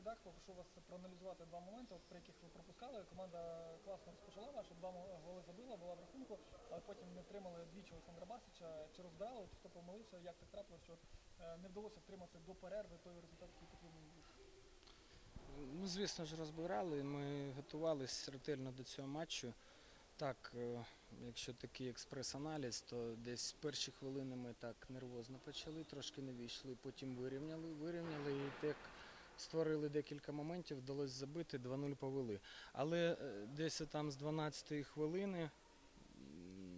Свідак, попрошу вас проаналізувати два моменти, при яких ви пропускали. Команда класно розпочала вашу, два голи забила, була в рахунку, але потім не втримали двічі Олександра Басича. Чи розбирали, от, хто помилився, як так трапилося, що е, не вдалося втримати до перерви той результат, який потрібен був? Ну, звісно ж, розбирали. Ми готувалися ретельно до цього матчу. Так, е, якщо такий експрес-аналіз, то десь перші хвилини ми так нервозно почали, трошки не війшли, потім вирівняли, вирівняли і так створили декілька моментів, вдалося забити, 2-0 повели. Але е, десь там з 12-ї хвилини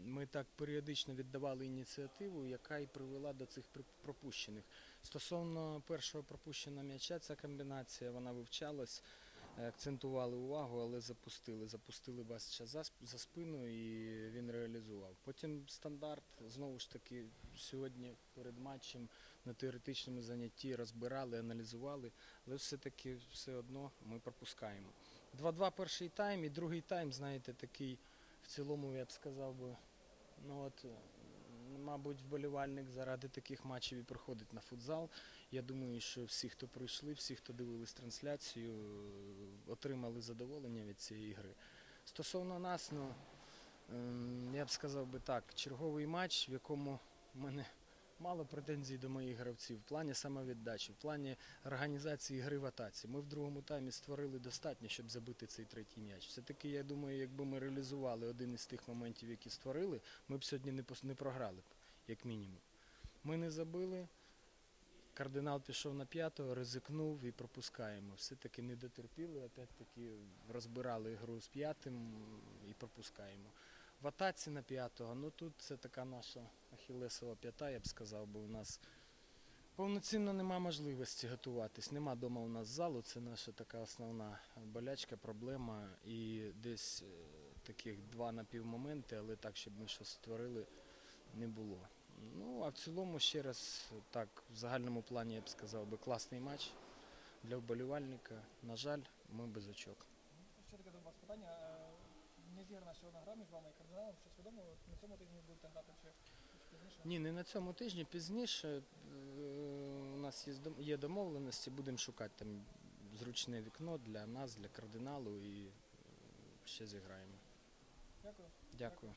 ми так періодично віддавали ініціативу, яка і привела до цих пропущених. Стосовно першого пропущеного м'яча, ця комбінація вона вивчалась, акцентували увагу, але запустили. Запустили Басича за, спину і він реалізував. Потім стандарт, знову ж таки, сьогодні перед матчем на теоретичному занятті розбирали, аналізували, але все-таки все одно ми пропускаємо. 2-2 перший тайм і другий тайм, знаєте, такий в цілому, я б сказав би, ну от, е, мабуть, вболівальник заради таких матчів і приходить на футзал. Я думаю, що всі, хто прийшли, всі, хто дивились трансляцію, отримали задоволення від цієї гри. Стосовно нас, ну, ем, я б сказав би так, черговий матч, в якому мене мало претензій до моїх гравців в плані самовіддачі, в плані організації гри в атаці. Ми в другому таймі створили достатньо, щоб забити цей третій м'яч. Все-таки, я думаю, якби ми реалізували один із тих моментів, які створили, ми б сьогодні не програли б, як мінімум. Ми не забили. Кардинал пішов на п'ятого, ризикнув і пропускаємо. Все-таки не дотерпіли, опять-таки розбирали гру з п'ятим і пропускаємо. В атаці на п'ятого, ну тут це така наша ахілесова п'ята, я б сказав, бо у нас повноцінно нема можливості готуватись. Нема вдома у нас залу, це наша така основна болячка, проблема. І десь е, таких два напівмоменти, але так, щоб ми щось створили, не було. Ну, а в цілому, ще раз, так, в загальному плані я б сказав би класний матч для вболівальника. На жаль, ми без очок. Ще таке до вас питання. Не зіграна ще одна гра між вами і кардиналом. Щось відомо, на цьому тижні будете грати чи, пізніше? Ні, не на цьому тижні, пізніше е, у нас є, здом- є домовленості, будемо шукати там зручне вікно для нас, для кардиналу і е, ще зіграємо. Дякую. Дякую.